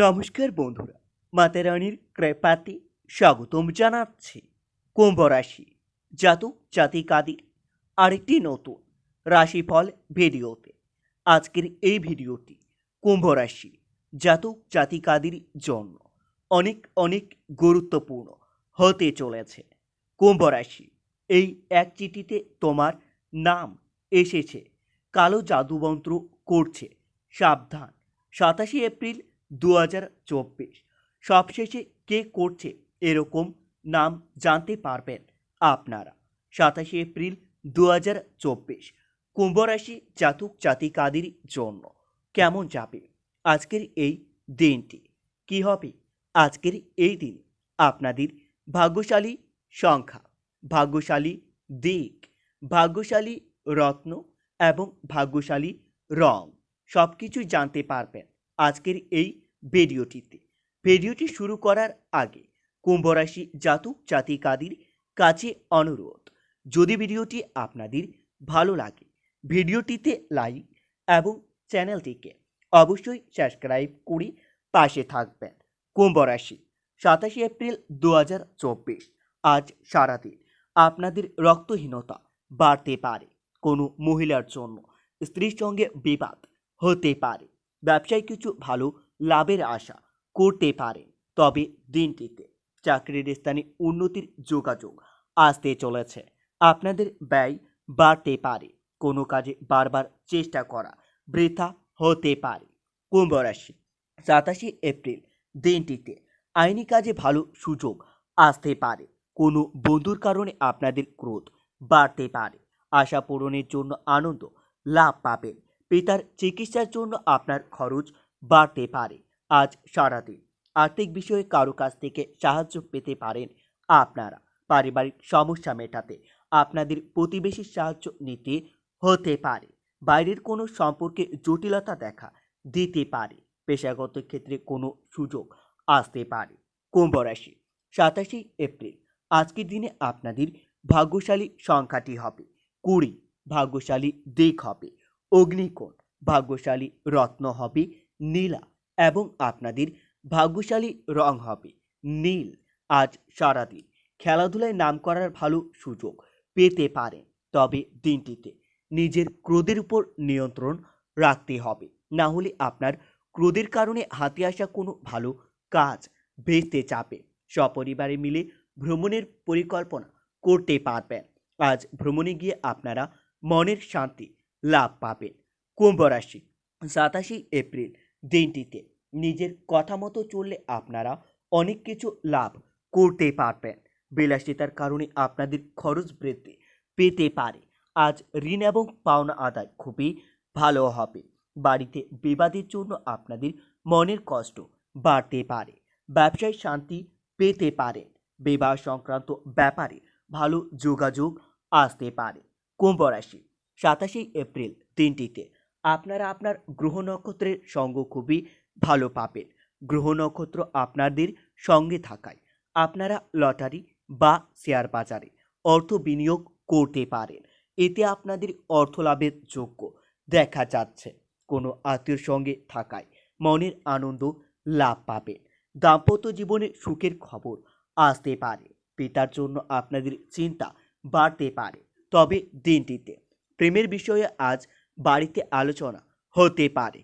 নমস্কার বন্ধুরা, মাতারানির কৃপাতে স্বাগতম জানাচ্ছি কুম্ভ রাশি জাতক জাতিকাদের আরেকটি নতুন রাশিফল ভিডিওতে। আজকের এই ভিডিওটি কুম্ভ রাশি জাতক জাতিকাদের জন্য অনেক অনেক গুরুত্বপূর্ণ হতে চলেছে। কুম্ভ রাশি এই এক চিঠিতে তোমার নাম এসেছে, কালো জাদুমন্ত্র করছে, সাবধান। সাতাশে এপ্রিল দু হাজার চব্বিশ। সবশেষে কে করছে এরকম নাম জানতে পারবেন আপনারা। সাতাশে এপ্রিল দু হাজার চব্বিশ। কুম্ভরাশি জাতক জাতিকাদের জন্য কেমন যাবে আজকের এই দিনটি? কি হবে আজকের এই দিন? আপনাদের ভাগ্যশালী সংখ্যা, ভাগ্যশালী দিক, ভাগ্যশালী রত্ন এবং ভাগ্যশালী রং সব কিছুই জানতে পারবেন আজকের এই ভিডিওটিতে ভিডিওটি শুরু করার আগে কুম্ভরাশি জাতক জাতিকাদের কাছে অনুরোধ, যদি ভিডিওটি আপনাদের ভালো লাগে, ভিডিওটিতে লাইক এবং চ্যানেলটিকে অবশ্যই সাবস্ক্রাইব করে পাশে থাকবেন। কুম্ভরাশি, সাতাশে এপ্রিল দু হাজার চব্বিশ, আজ সারাদিন আপনাদের রক্তহীনতা বাড়তে পারে কোনো মহিলার জন্য, স্ত্রীর সঙ্গে বিবাদ হতে পারে। ব্যবসায় কিছু ভালো লাভের আশা করতে পারেন তবে দিনটিতে চাকরির স্থানে উন্নতির যোগাযোগ আসতে চলেছে। আপনাদের ব্যয় বাড়তে পারে। কোনো কাজে বারবার চেষ্টা করা বৃথা হতে পারে। কুম্ভ রাশি, সাতাশে এপ্রিল দিনটিতে আইনি কাজে ভালো সুযোগ আসতে পারে। কোনো বন্ধুর কারণে আপনাদের ক্রোধ বাড়তে পারে। আশা পূরণের জন্য আনন্দ লাভ পাবেন। পিতার চিকিৎসার জন্য আপনার খরচ বাড়তে পারে। আজ সারাদিন আর্থিক বিষয়ে কারও কাছ থেকে সাহায্য পেতে পারেন আপনারা। পারিবারিক সমস্যা মেটাতে আপনাদের প্রতিবেশীর সাহায্য নিতে হতে পারে। বাইরের কোনো সম্পর্কে জটিলতা দেখা দিতে পারে। পেশাগত ক্ষেত্রে কোনো সুযোগ আসতে পারে। কুম্ভ রাশি, সাতাশে এপ্রিল। আজকের দিনে আপনাদের ভাগ্যশালী সংখ্যাটি হবে। কুড়ি ভাগ্যশালী দিক হবে। অগ্নিকোণ ভাগ্যশালী রত্ন হবে। নীলা এবং আপনাদের ভাগ্যশালী রং হবে। নীল, আজ সারাদিন খেলাধুলায় নাম করার ভালো সুযোগ পেতে পারেন তবে দিনটিতে নিজের ক্রোধের উপর নিয়ন্ত্রণ রাখতে হবে। না হলে আপনার ক্রোধের কারণে হাতে আসা কোনো ভালো কাজ ভেস্তে চাপে। সপরিবারে মিলে ভ্রমণের পরিকল্পনা করতে পারবেন। আজ ভ্রমণে গিয়ে আপনারা মনের শান্তি লাভ পাবেন। কুম্ভ রাশি, সাতাশে এপ্রিল দিনটিতে নিজের কথা মতো চললে আপনারা অনেক কিছু লাভ করতে পারবেন। বিলাসিতার কারণে আপনাদের খরচ বৃদ্ধি পেতে পারে। আজ ঋণ এবং পাওনা আদায় খুবই ভালো হবে। বাড়িতে বিবাদের জন্য আপনাদের মনের কষ্ট বাড়তে পারে। ব্যবসায় শান্তি পেতে পারেন বিবাহ সংক্রান্ত ব্যাপারে ভালো যোগাযোগ আসতে পারে। কুম্ভ রাশি সাতাশে এপ্রিল দিনটিতে আপনারা আপনার গ্রহ নক্ষত্রের সঙ্গ খুবই ভালো পাবেন। গ্রহ নক্ষত্র আপনাদের সঙ্গে থাকায় আপনারা লটারি বা শেয়ার বাজারে অর্থ বিনিয়োগ করতে পারেন। এতে আপনাদের অর্থ লাভের যোগ্য দেখা যাচ্ছে। কোনো আত্মীয়র সঙ্গে থাকায় মনের আনন্দ লাভ পাবেন। দাম্পত্য জীবনে সুখের খবর আসতে পারে। পিতার জন্য আপনাদের চিন্তা বাড়তে পারে। তবে দিনটিতে প্রেমের বিষয়ে আজ বাড়িতে আলোচনা হতে পারে।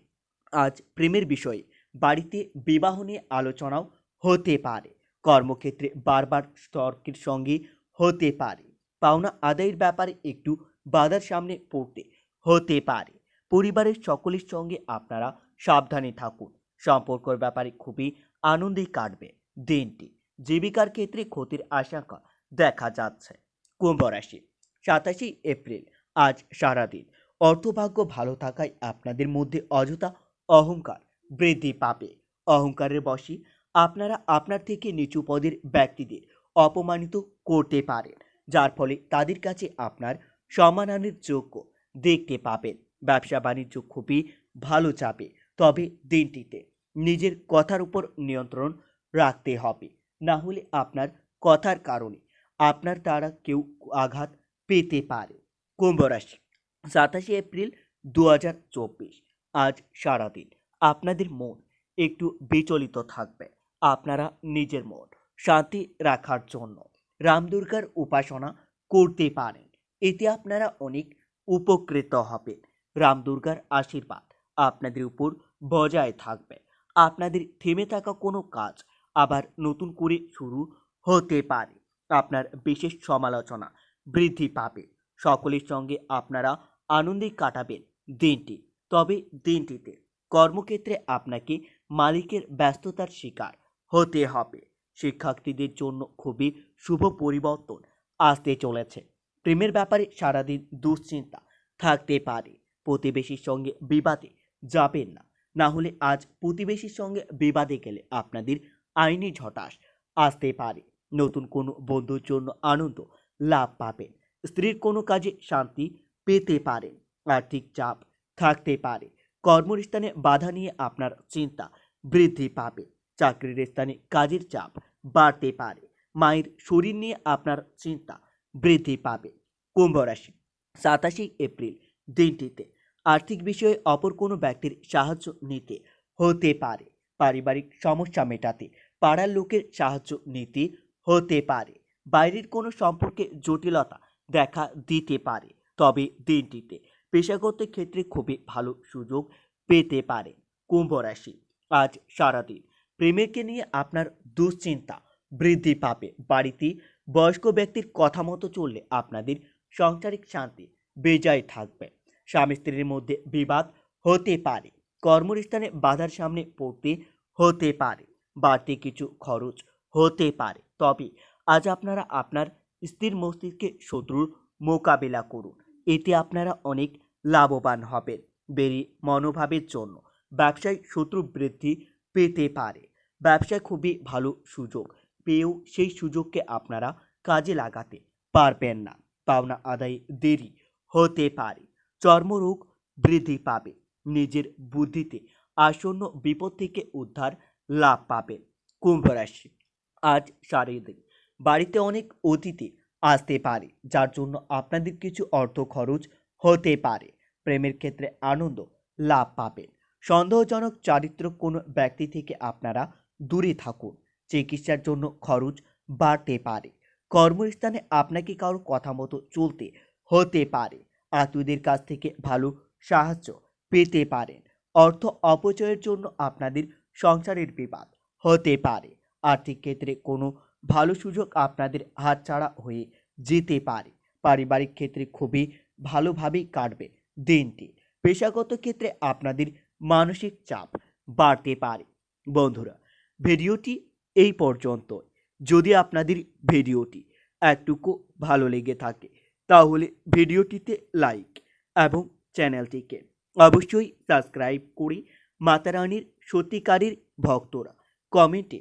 আজ প্রেমের বিষয়ে বাড়িতে বিবাহ নিয়ে আলোচনাও হতে পারে। কর্মক্ষেত্রে বারবার তর্কের সঙ্গে হতে পারে। পাওনা আদায়ের ব্যাপারে একটু বাধার সামনে পড়তে হতে পারে। পরিবারের সকলের সঙ্গে আপনারা সাবধানে থাকুন। সম্পর্কর ব্যাপারে খুবই আনন্দে কাটবে দিনটি। জীবিকার ক্ষেত্রে ক্ষতির আশঙ্কা দেখা যাচ্ছে। কুম্ভ রাশি সাতাশে এপ্রিল, আজ সারাদিন। অর্থভাগ্য ভালো থাকায় আপনাদের মধ্যে অযথা অহংকার। বৃদ্ধি পাবে। অহংকারের বশে আপনারা আপনার থেকে নিচু পদের ব্যক্তিদের অপমানিত করতে পারেন, যার ফলে তাদের কাছে আপনার সম্মানানের যোগ্য দেখতে পাবেন। ব্যবসা বাণিজ্য খুবই ভালো যাবে তবে দিনটিতে নিজের কথার উপর নিয়ন্ত্রণ রাখতে হবে। না হলে আপনার কথার কারণে আপনার দ্বারা কেউ আঘাত পেতে পারে। কুম্ভ রাশি সাতাশে এপ্রিল দু হাজার চব্বিশ। আজ সারাদিন। আপনাদের মন একটু বিচলিত থাকবে। আপনারা নিজের মন শান্তি রাখার জন্য রামদুর্গার উপাসনা করতে পারেন। এতে আপনারা অনেক উপকৃত হবেন। রামদুর্গার আশীর্বাদ আপনাদের উপর বজায় থাকবে। আপনাদের থেমে থাকা কোনো কাজ আবার নতুন করে শুরু হতে পারে। আপনার বিশেষ সমালোচনা বৃদ্ধি পাবে। সকলের সঙ্গে আপনারা আনন্দে কাটাবেন দিনটি। তবে দিনটিতে কর্মক্ষেত্রে আপনাকে মালিকের ব্যস্ততার শিকার হতে হবে। শিক্ষার্থীদের জন্য খুবই শুভ পরিবর্তন আসতে চলেছে। প্রেমের ব্যাপারে সারাদিন দুশ্চিন্তা থাকতে পারে। প্রতিবেশীর সঙ্গে বিবাদে যাবেন না। না হলে আজ প্রতিবেশীর সঙ্গে বিবাদে গেলে আপনাদের আইনি ঝটাস আসতে পারে। নতুন কোনো বন্ধুর জন্য আনন্দ লাভ পাবেন। স্ত্রীর কোনো কাজে শান্তি পেতে পারেন আর্থিক চাপ থাকতে পারে। কর্মস্থানে বাধা নিয়ে আপনার চিন্তা বৃদ্ধি পাবে। চাকরির স্থানে কাজের চাপ বাড়তে পারে। মায়ের শরীর নিয়ে আপনার চিন্তা বৃদ্ধি পাবে। কুম্ভ রাশি, সাতাশে এপ্রিল দিনটিতে আর্থিক বিষয়ে অপর কোনো ব্যক্তির সাহায্য নিতে হতে পারে। পারিবারিক সমস্যা মেটাতে পাড়ার লোকের সাহায্য নিতে হতে পারে। বাইরের কোনো সম্পর্কে জটিলতা দেখা দিতে পারে। তবে দিনটিতে পেশাগত ক্ষেত্রে খুবই ভালো সুযোগ পেতে পারে কুম্ভ রাশি। আজ সারাদিন প্রেমেরকে নিয়ে আপনার দুশ্চিন্তা বৃদ্ধি পাবে। বাড়িতে বয়স্ক ব্যক্তির কথা মতো চললে আপনাদের সাংসারিক শান্তি বেজায় থাকবে। স্বামী স্ত্রীর মধ্যে বিবাদ হতে পারে। কর্মস্থানে বাধার সামনে পড়তে হতে পারে। বাড়তি কিছু খরচ হতে পারে। তবে আজ আপনারা আপনার স্ত্রীর মস্তিষ্কে শত্রুর মোকাবেলা করুন। এতে আপনারা অনেক লাভবান হবেন বেরি মনোভাবের জন্য। ব্যবসায় শত্রু বৃদ্ধি পেতে পারে। ব্যবসায় খুবই ভালো সুযোগ। পেয়েও সেই সুযোগকে আপনারা কাজে লাগাতে পারবেন না। পাওনা আদায় দেরি হতে পারে। চর্মরোগ বৃদ্ধি পাবে। নিজের বুদ্ধিতে আসন্ন বিপদ থেকে উদ্ধার লাভ পাবেন। কুম্ভ রাশি। আজ শারীরিক বাড়িতে অনেক অতিথি আসতে পারে, যার জন্য আপনাদের কিছু অর্থ খরচ হতে পারে। প্রেমের ক্ষেত্রে আনন্দ লাভ পাবেন। সন্দেহজনক চারিত্র কোনো ব্যক্তি থেকে আপনারা দূরে থাকুন। চিকিৎসার জন্য খরচ বাড়তে পারে। কর্মস্থানে আপনাকে কারও কথা মতো চলতে হতে পারে। আত্মীয়দের কাছ থেকে ভালো সাহায্য পেতে পারেন। অর্থ অপচয়ের জন্য আপনাদের সংসারের বিবাদ হতে পারে। আর্থিক ক্ষেত্রে কোনো ভালো সুযোগ আপনাদের হাতছাড়া হয়ে যেতে পারে। পারিবারিক ক্ষেত্রে খুবই ভালোভাবেই কাটবে দিনটি। পেশাগত ক্ষেত্রে আপনাদের মানসিক চাপ বাড়তে পারে। বন্ধুরা, ভিডিওটি এই পর্যন্ত যদি আপনাদের ভিডিওটি একটুকু ভালো লেগে থাকে, তাহলে ভিডিওটিতে লাইক এবং চ্যানেলটিকে অবশ্যই সাবস্ক্রাইব করে মাতারানির সত্যিকারের ভক্তরা কমেন্টে